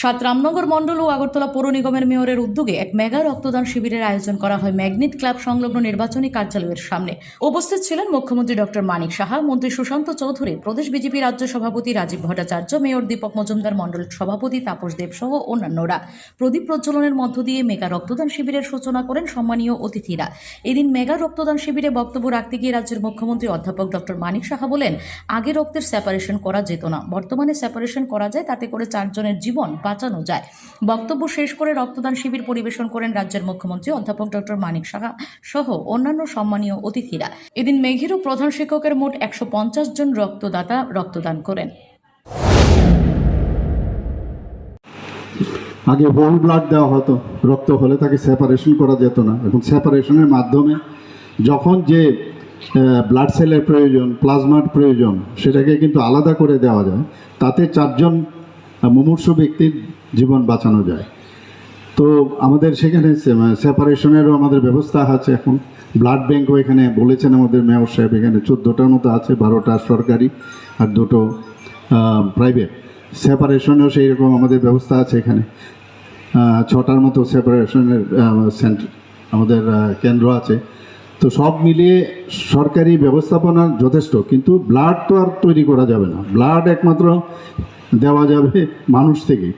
সাত রামনগর মণ্ডল ও আগরতলা পৌর নিগমের মেয়রের উদ্যোগে এক মেগা রক্তদান শিবিরের আয়োজন করা হয় ম্যাগনেট ক্লাব সংলগ্ন নির্বাচনী কার্যালয়ের সামনে। উপস্থিত ছিলেন মুখ্যমন্ত্রী ডক্টর মানিক সাহা, মন্ত্রী সুশান্ত চৌধুরী, প্রদেশ বিজেপি রাজ্য সভাপতি রাজীব ভট্টাচার্য, মেয়র দীপক মজুমদার, মণ্ডল সভাপতি তাপস দেব সহ অন্যান্যরা। প্রদীপ প্রজ্বলনের মধ্য দিয়ে মেগা রক্তদান শিবিরের সূচনা করেন সম্মানীয় অতিথিরা। এদিন মেগা রক্তদান শিবিরে বক্তব্য রাখতে গিয়ে রাজ্যের মুখ্যমন্ত্রী অধ্যাপক ডক্টর মানিক সাহা বলেন, আগে রক্তের সেপারেশন করা যেত না। বর্তমানে সেপারেশন করা যায় তাতে করে চারজনের জীবন বাঁচানো যায়। বক্তব্য শেষ করে রক্তদান শিবির পরিবেশন করেন রাজ্যের মুখ্যমন্ত্রী অধ্যাপক ডক্টর মানিক সাহা সহ অন্যান্য সম্মানীয় অতিথিরা। এদিন মেঘিরও প্রধান শিক্ষকের মোট একশো পঞ্চাশ জন রক্তদাতা রক্তদান করেন। আগে হোল ব্লাড দেওয়া হতো। রক্ত হলে তাকে সেপারেশন করা যেত না। এবং সেপারেশনের মাধ্যমে যখন যে ব্লাড সেলের প্রয়োজন প্লাজমার প্রয়োজন, সেটাকে কিন্তু আলাদা করে দেওয়া যায়। তাতে চারজন মুমূর্ষু ব্যক্তির জীবন বাঁচানো যায়। তো আমাদের সেখানে সেপারেশনেরও আমাদের ব্যবস্থা আছে এখন। ব্লাড ব্যাঙ্কও এখানে বলেছেন আমাদের মেয়র সাহেব, এখানে চোদ্দোটার মতো আছে, বারোটা সরকারি আর দুটো প্রাইভেট সেপারেশনেও সেই রকম আমাদের ব্যবস্থা আছে এখানে। ছটার মতো সেপারেশনের সেন্টার আমাদের কেন্দ্র আছে। তো সব মিলিয়ে সরকারি ব্যবস্থাপনা যথেষ্ট, কিন্তু ব্লাড তো আর তৈরি করা যাবে না। ব্লাড একমাত্র দেওয়া যাবে মানুষ থেকে।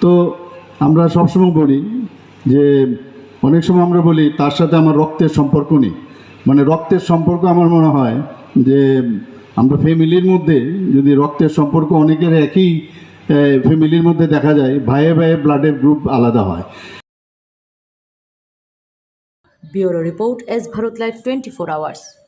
তো আমরা সবসময় বলি যে, অনেক সময় আমরা বলি, তার সাথে আমার রক্তের সম্পর্ক নেই। মানে রক্তের সম্পর্ক আমার মনে হয় যে, আমরা ফ্যামিলির মধ্যে যদি রক্তের সম্পর্ক অনেকের একই ফ্যামিলির মধ্যে দেখা যায় ভাইয়ে ভাইয়ে ব্লাডের গ্রুপ আলাদা হয়। Bureau report S Bharat live twenty four hours.